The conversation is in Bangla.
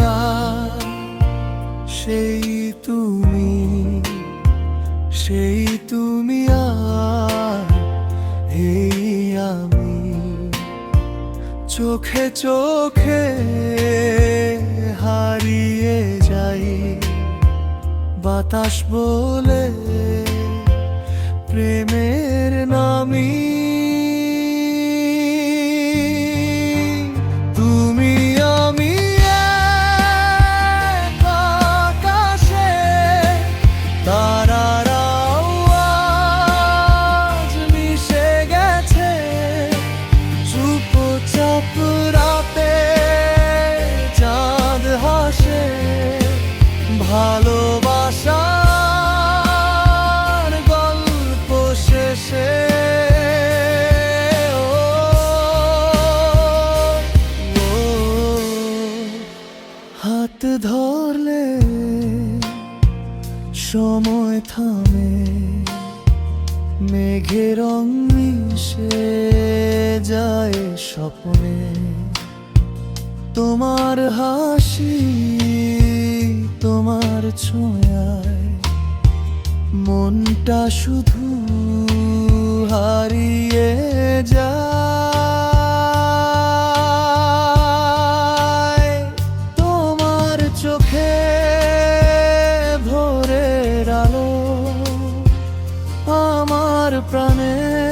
আর সেই তুমি সেই এই আমি। চোখে চোখে হারিয়ে যাই বাতাস বলে প্রেমের নামি সময় থামে মেঘের মিশে যায় স্বপ্নে। তোমার হাসি তোমার ছোঁয়ায় মনটা শুধু হারিয়ে যায়। আমার